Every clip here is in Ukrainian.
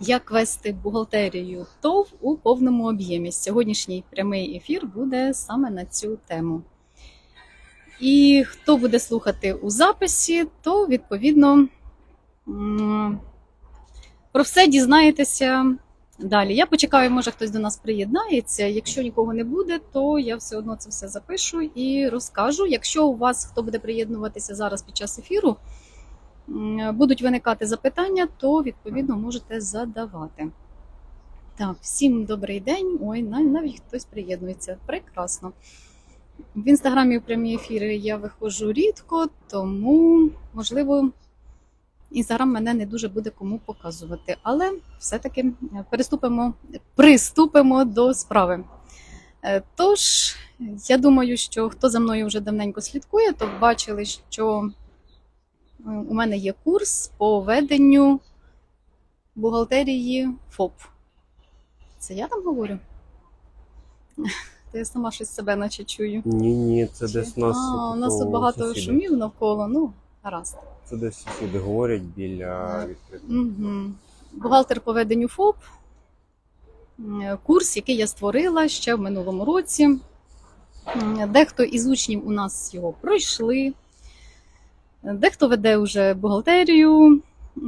Як вести бухгалтерію ТОВ у повному об'ємі? Сьогоднішній прямий ефір буде саме на цю тему. І хто буде слухати у записі, то відповідно про все дізнаєтеся далі. Я почекаю, може хтось до нас приєднається. Якщо нікого не буде, то я все одно це все запишу і розкажу. Якщо у вас хто буде приєднуватися зараз під час ефіру, будуть виникати запитання, то відповідно можете задавати. Так, всім добрий день. Ой, навіть хтось приєднується. Прекрасно. В інстаграмі в прямі ефіри я виходжу рідко, тому можливо. Інстаграм мене не дуже буде кому показувати, але все-таки е, переступимо, приступимо до справи. Е, Тож, я думаю, що хто за мною вже давненько слідкує, то бачили, що у мене є курс по веденню бухгалтерії ФОП. Це я там говорю? Та я сама щось себе наче чую. Ні, ні, це десь нас. а, у нас багато сусіди. шумів навколо, ну, гаразд. Це десь сусіди говорять біля відкритого. Угу. Бухгалтер по веденню ФОП. Курс, який я створила ще в минулому році. Дехто із учнів у нас його пройшли, дехто веде вже бухгалтерію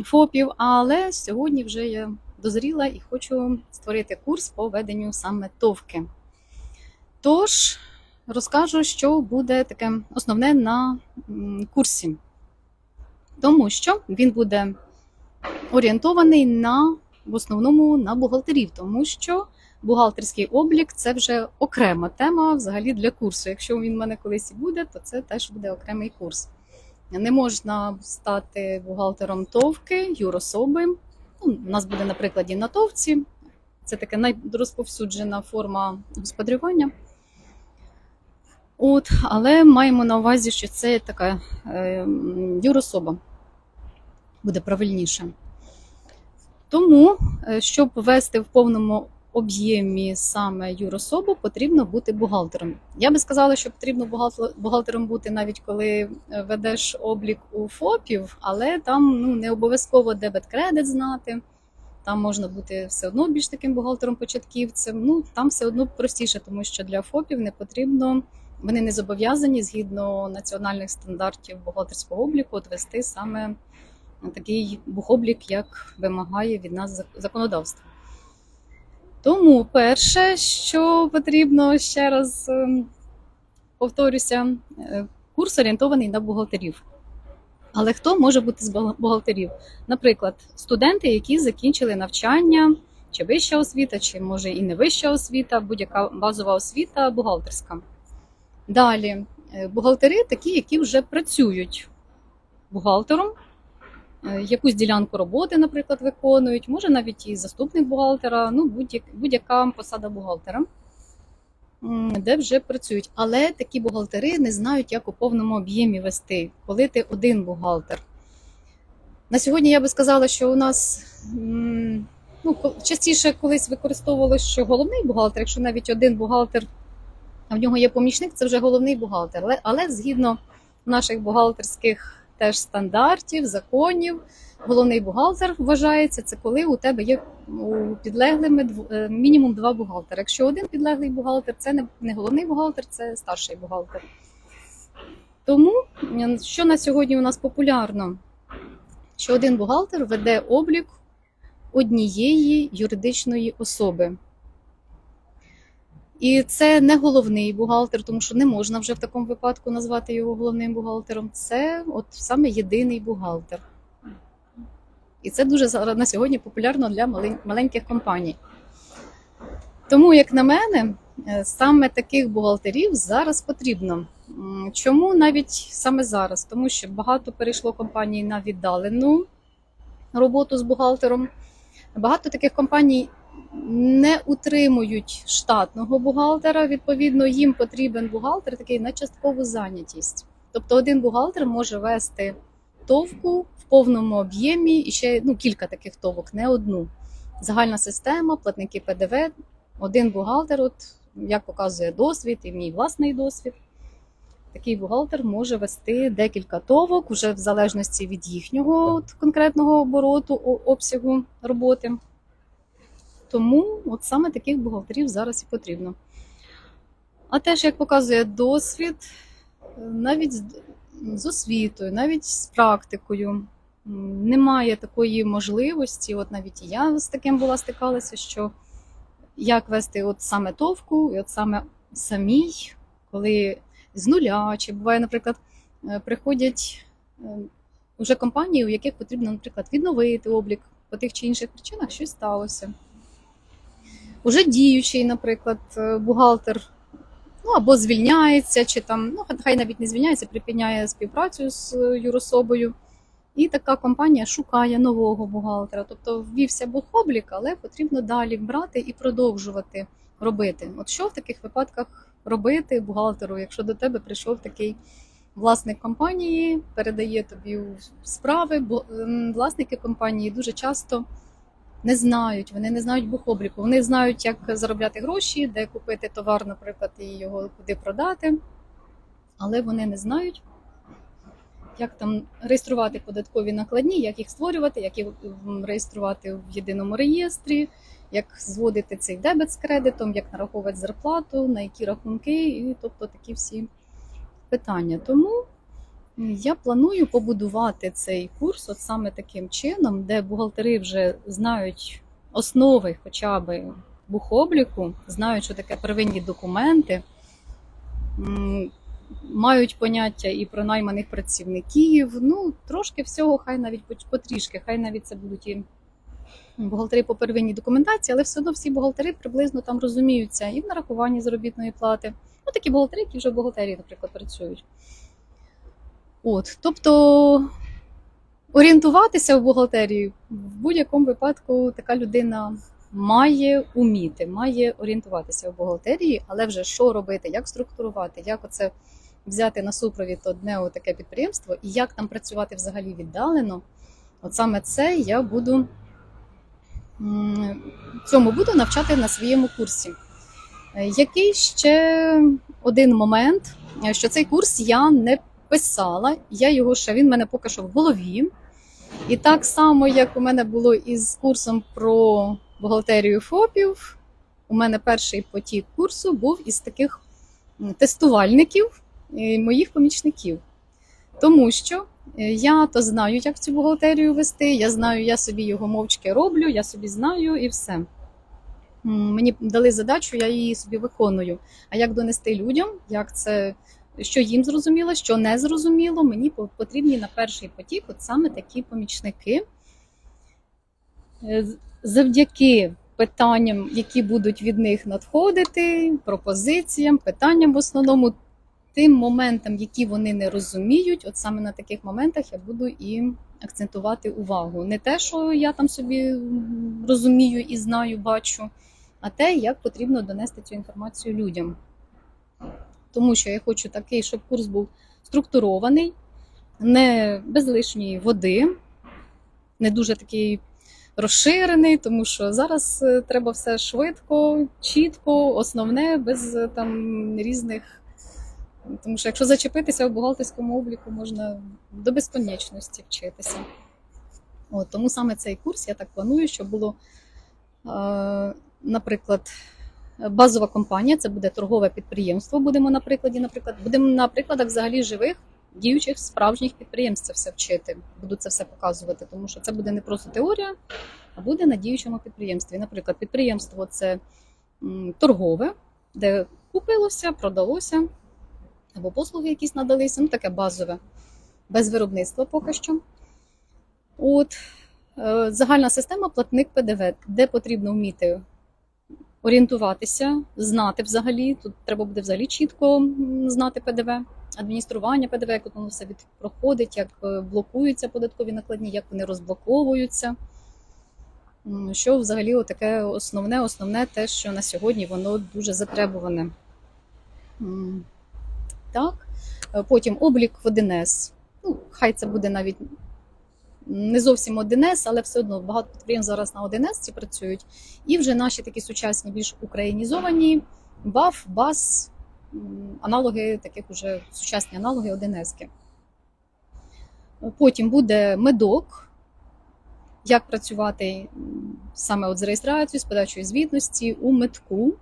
ФОПів, але сьогодні вже я дозріла і хочу створити курс по веденню саме товки. Тож розкажу, що буде таке основне на курсі. Тому що він буде орієнтований на в основному на бухгалтерів, тому що бухгалтерський облік це вже окрема тема взагалі для курсу. Якщо він в мене колись і буде, то це теж буде окремий курс. Не можна стати бухгалтером товки, юрособи. Ну, у нас буде на прикладі на товці. Це така найрозповсюджена форма господарювання. От, але маємо на увазі, що це така е, юрособа буде правильніше. Тому, е, щоб ввести в повному об'ємі саме юрособу, потрібно бути бухгалтером. Я би сказала, що потрібно бухгалтер- бухгалтером бути навіть коли е, ведеш облік у ФОПів, але там ну, не обов'язково дебет-кредит знати. Там можна бути все одно більш таким бухгалтером-початківцем. Ну там все одно простіше, тому що для ФОПів не потрібно, вони не зобов'язані згідно національних стандартів бухгалтерського обліку вести саме такий бухоблік, як вимагає від нас зак- законодавство. Тому перше, що потрібно ще раз ем, повторюся, е, курс орієнтований на бухгалтерів. Але хто може бути з бухгалтерів? Наприклад, студенти, які закінчили навчання, чи вища освіта, чи може і не вища освіта, будь-яка базова освіта бухгалтерська. Далі, е, бухгалтери такі, які вже працюють бухгалтером, якусь ділянку роботи, наприклад, виконують, може навіть і заступник бухгалтера, ну будь-як- будь-яка посада бухгалтера, де вже працюють. Але такі бухгалтери не знають, як у повному об'ємі вести, коли ти один бухгалтер. На сьогодні я би сказала, що у нас ну, частіше колись використовувалося, що головний бухгалтер, якщо навіть один бухгалтер, а в нього є помічник, це вже головний бухгалтер. Але, але згідно наших бухгалтерських теж стандартів, законів, головний бухгалтер вважається це коли у тебе є у підлеглими е, мінімум два бухгалтери. Якщо один підлеглий бухгалтер, це не, не головний бухгалтер, це старший бухгалтер. Тому що на сьогодні у нас популярно? Що один бухгалтер веде облік однієї юридичної особи. І це не головний бухгалтер, тому що не можна вже в такому випадку назвати його головним бухгалтером. Це от саме єдиний бухгалтер. І це дуже на сьогодні популярно для маленьких компаній. Тому, як на мене, е, саме таких бухгалтерів зараз потрібно. Чому навіть саме зараз? Тому що багато перейшло компаній на віддалену роботу з бухгалтером. Багато таких компаній не утримують штатного бухгалтера. Відповідно, їм потрібен бухгалтер такий на часткову зайнятість. Тобто, один бухгалтер може вести товку в повному об'ємі і ще ну, кілька таких товок, не одну. Загальна система, платники ПДВ, один бухгалтер, от як показує досвід, і мій власний досвід. Такий бухгалтер може вести декілька товок, уже в залежності від їхнього от, конкретного обороту, обсягу роботи. Тому от саме таких бухгалтерів зараз і потрібно. А теж, як показує досвід, е, навіть з, освітою, навіть з практикою, немає такої можливості. От навіть і я з таким була стикалася, що як вести от саме товку, і от саме самій, коли з нуля, чи буває, наприклад, е, приходять е, вже компанії, у яких потрібно, наприклад, відновити облік по тих чи інших причинах, щось сталося. Уже діючий, наприклад, е, бухгалтер ну або звільняється, чи там, ну хай навіть не звільняється, припиняє співпрацю з е, юрособою. І така компанія шукає нового бухгалтера. Тобто ввівся бухоблік, але потрібно далі брати і продовжувати робити. От що в таких випадках робити бухгалтеру, якщо до тебе прийшов такий власник компанії, передає тобі справи, бо власники компанії дуже часто не знають, вони не знають бухобліку, вони знають, як заробляти гроші, де купити товар, наприклад, і його куди продати, але вони не знають, як там реєструвати податкові накладні, як їх створювати, як їх реєструвати в єдиному реєстрі, як зводити цей дебет з кредитом, як нараховувати зарплату, на які рахунки, і тобто такі всі питання. Тому я планую побудувати цей курс от саме таким чином, де бухгалтери вже знають основи хоча б бухобліку, знають, що таке первинні документи, мають поняття і про найманих працівників. Ну, трошки всього, хай навіть потрішки, хай навіть це будуть і бухгалтери по первинній документації, але все одно всі бухгалтери приблизно там розуміються і в нарахуванні заробітної плати. Ну, такі бухгалтери, які вже в бухгалтерії, наприклад, працюють. От, тобто орієнтуватися в бухгалтерії в будь-якому випадку така людина має уміти, має орієнтуватися в бухгалтерії, але вже що робити, як структурувати, як оце взяти на супровід одне таке підприємство і як там працювати взагалі віддалено. От саме це я буду цьому буду навчати на своєму курсі. Е, Який ще один момент, е, що цей курс я не писала, я його ще він мене поки що в голові. І так само, як у мене було із курсом про бухгалтерію ФОПів, у мене перший потік курсу був із таких тестувальників е, моїх помічників. Тому що е, я то знаю, як цю бухгалтерію вести, я знаю, я собі його мовчки роблю, я собі знаю і все. Мені дали задачу, я її собі виконую. А як донести людям, як це, що їм зрозуміло, що не зрозуміло, мені потрібні на перший потік от саме такі помічники. Е, Завдяки питанням, які будуть від них надходити, пропозиціям, питанням в основному, тим моментам, які вони не розуміють, от саме на таких моментах я буду і акцентувати увагу. Не те, що я там собі розумію і знаю, бачу, а те, як потрібно донести цю інформацію людям. Тому що я хочу такий, щоб курс був структурований, не без лишньої води, не дуже такий розширений, тому що зараз е, треба все швидко, чітко, основне, без е, там різних. Тому що якщо зачепитися в бухгалтерському обліку, можна до безконечності вчитися. От, тому саме цей курс я так планую, щоб було, е, наприклад, базова компанія, це буде торгове підприємство. Будемо на прикладі, наприклад, будемо на прикладах взагалі живих діючих справжніх підприємств це все вчити. Буду це все показувати, тому що це буде не просто теорія, а буде на діючому підприємстві. Наприклад, підприємство це торгове, де купилося, продалося, або послуги якісь надалися, ну таке базове, без виробництва поки що. От е, загальна система платник ПДВ, де потрібно вміти орієнтуватися, знати взагалі. Тут треба буде взагалі чітко знати ПДВ, адміністрування ПДВ, як воно все від проходить, як е, блокуються податкові накладні, як вони розблоковуються. Що взагалі таке основне, основне те, що на сьогодні воно дуже затребуване. Так. Е, Потім облік в 1С. Ну, хай це буде навіть не зовсім 1С, але все одно багато підприємств зараз на 1С ці працюють. І вже наші такі сучасні, більш українізовані БАФ, БАС, аналоги, таких уже сучасні аналоги 1С. Потім буде медок, як працювати саме от з реєстрацією, з подачою звітності у метку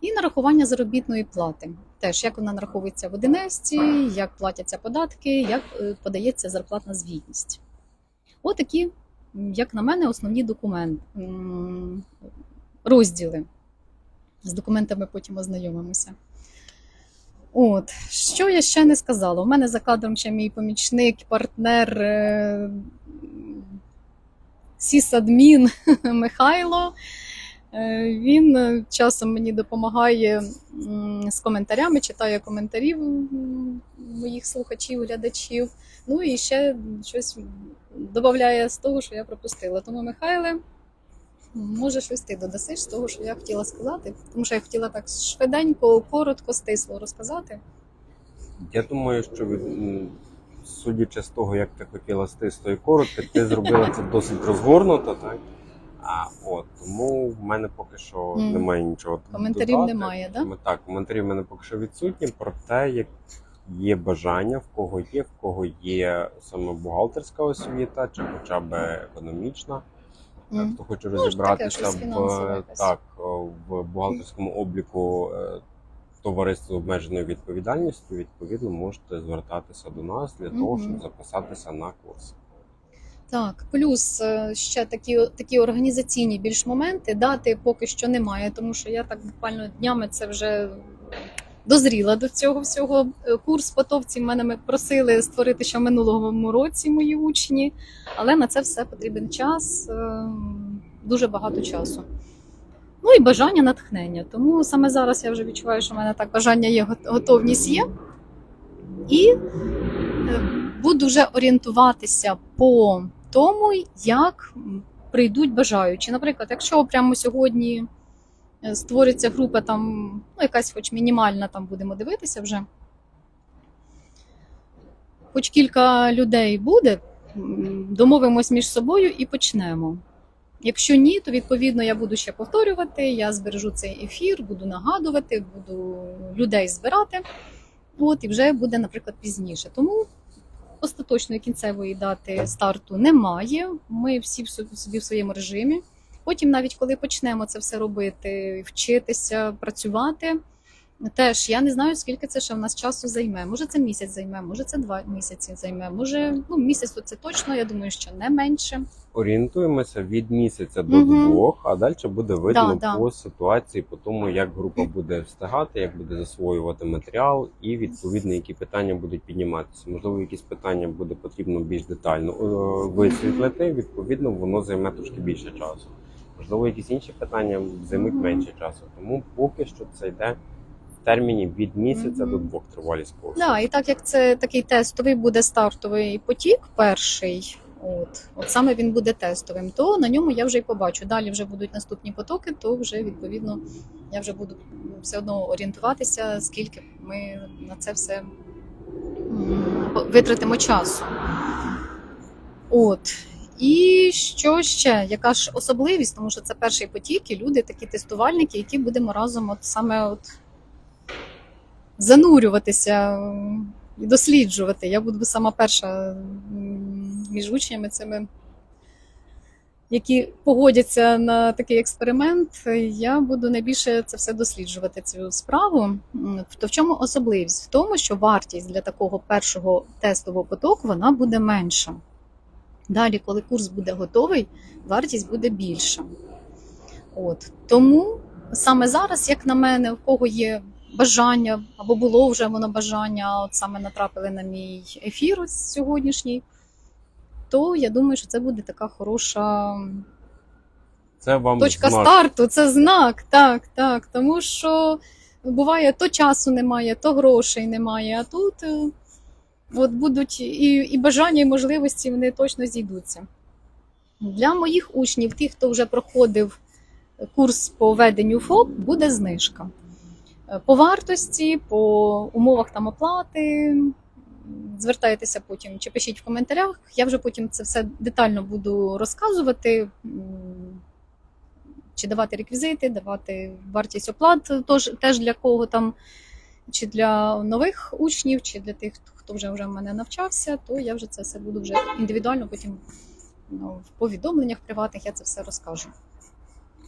і нарахування заробітної плати. Теж як вона нараховується в 11, як платяться податки, як е, подається зарплатна звітність. Отакі, як на мене, основні документи, розділи. З документами потім ознайомимося. От, що я ще не сказала? У мене за кадром ще мій помічник, партнер, е, сісадмін Михайло. Е, Він е, часом мені допомагає з коментарями, читає коментарі моїх слухачів, глядачів. Ну і ще щось додає з того, що я пропустила. Тому, Михайле, може щось ти додасиш з того, що я хотіла сказати, тому що я хотіла так швиденько, коротко, стисло розказати. Я думаю, що судячи з того, як ти хотіла стисло і коротко, ти зробила це досить розгорнуто, так? А от тому в мене поки що Мгм. немає нічого. Коментарів додати. немає, да? Так, коментарі в мене поки що відсутні. Проте, як є бажання, в кого є, в кого є саме бухгалтерська освіта, чи хоча б економічна. М. Хто хоче Ну, розібратися фінансове в так в бухгалтерському обліку е, товариства з обмеженою відповідальністю, відповідно можете звертатися до нас для того, щоб записатися на курс. Так, плюс е, ще такі, такі організаційні більш моменти. Дати поки що немає, тому що я так буквально днями це вже дозріла до цього всього. Е, Курс потовці мене ми просили створити ще в минулому році мої учні, але на це все потрібен час, е, дуже багато часу. Ну і бажання натхнення. Тому саме зараз я вже відчуваю, що в мене так бажання є, готовність є. І буду вже орієнтуватися по тому, як прийдуть бажаючі. Наприклад, якщо прямо сьогодні е, створиться група, там, ну, якась хоч мінімальна, там будемо дивитися вже. Хоч кілька людей буде, домовимось між собою і почнемо. Якщо ні, то відповідно я буду ще повторювати, я збережу цей ефір, буду нагадувати, буду людей збирати. От, і вже буде, наприклад, пізніше. Тому остаточної кінцевої дати старту немає. Ми всі в собі в своєму режимі. Потім, навіть коли почнемо це все робити, вчитися, працювати. Теж я не знаю, скільки це ще в нас часу займе. Може, це місяць займе, може це два місяці займе. Може, ну місяць то це точно. Я думаю, що не менше. Орієнтуємося від місяця до Мгм. двох, а далі буде видно Да, да. по ситуації, по тому, як група буде встигати, як буде засвоювати матеріал, і відповідно, які питання будуть підніматися. Можливо, якісь питання буде потрібно більш детально е, висвітлити. Відповідно, воно займе трошки більше часу. Можливо, якісь інші питання займуть менше часу. Тому поки що це йде терміні від місяця Мгм. до двох тривалість курсу. Да, і так як це такий тестовий буде стартовий потік, перший, от, от саме він буде тестовим, то на ньому я вже і побачу. Далі вже будуть наступні потоки, то вже відповідно я вже буду все одно орієнтуватися, скільки ми на це все витратимо часу. От. І що ще? Яка ж особливість? Тому що це перший потік, і люди такі тестувальники, які будемо разом от саме от занурюватися і досліджувати. Я буду сама перша між учнями цими, які погодяться на такий експеримент. Я буду найбільше це все досліджувати цю справу. То в чому особливість? В тому, що вартість для такого першого тестового потоку вона буде менша. Далі, коли курс буде готовий, вартість буде більша. От тому саме зараз, як на мене, в кого є бажання або було вже воно бажання, от саме натрапили на мій ефір ось сьогоднішній, то я думаю, що це буде така хороша Це вам точка знак. старту, це знак, так, так. Тому що буває, то часу немає, то грошей немає, а тут е, от будуть і, і бажання, і можливості вони точно зійдуться. Для моїх учнів, тих, хто вже проходив курс по веденню ФОП, буде знижка. Е, По вартості, по умовах там оплати. Звертайтеся потім чи пишіть в коментарях. Я вже потім це все детально буду розказувати. Чи давати реквізити, давати вартість оплат тож, теж для кого там, чи для нових учнів, чи для тих, хто вже вже в мене навчався, то я вже це все буду вже індивідуально потім ну, в повідомленнях приватних я це все розкажу.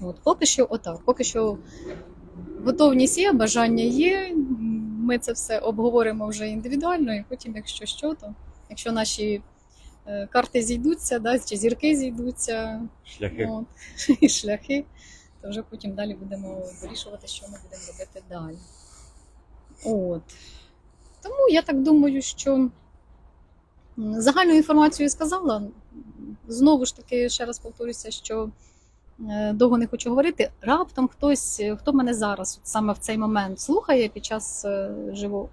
От, поки що, отак, поки що готовність є, бажання є. Ми це все обговоримо вже індивідуально, і потім, якщо що, то якщо наші е, карти зійдуться, да, чи зірки зійдуться, Шляхи. От, і шляхи, то вже потім далі будемо вирішувати, що ми будемо робити далі. От. Тому я так думаю, що загальну інформацію я сказала. Знову ж таки, ще раз повторюся, що довго не хочу говорити. Раптом хтось, е, хто мене зараз, от саме в цей момент, слухає під час е, живо...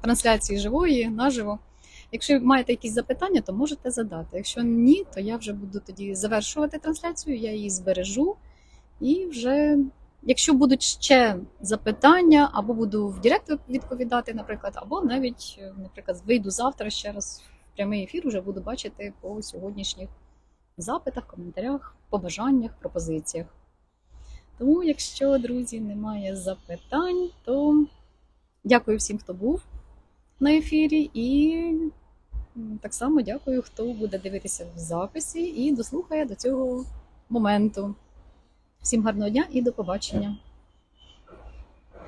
трансляції живої, наживо. Якщо маєте якісь запитання, то можете задати. Якщо ні, то я вже буду тоді завершувати трансляцію, я її збережу. І вже, якщо будуть ще запитання, або буду в Директ відповідати, наприклад, або навіть, е, наприклад, вийду завтра ще раз в прямий ефір, вже буду бачити по сьогоднішніх запитах, коментарях, побажаннях, пропозиціях. Тому, якщо, друзі, немає запитань, то дякую всім, хто був на ефірі, і так само дякую, хто буде дивитися в записі і дослухає до цього моменту. Всім гарного дня і до побачення.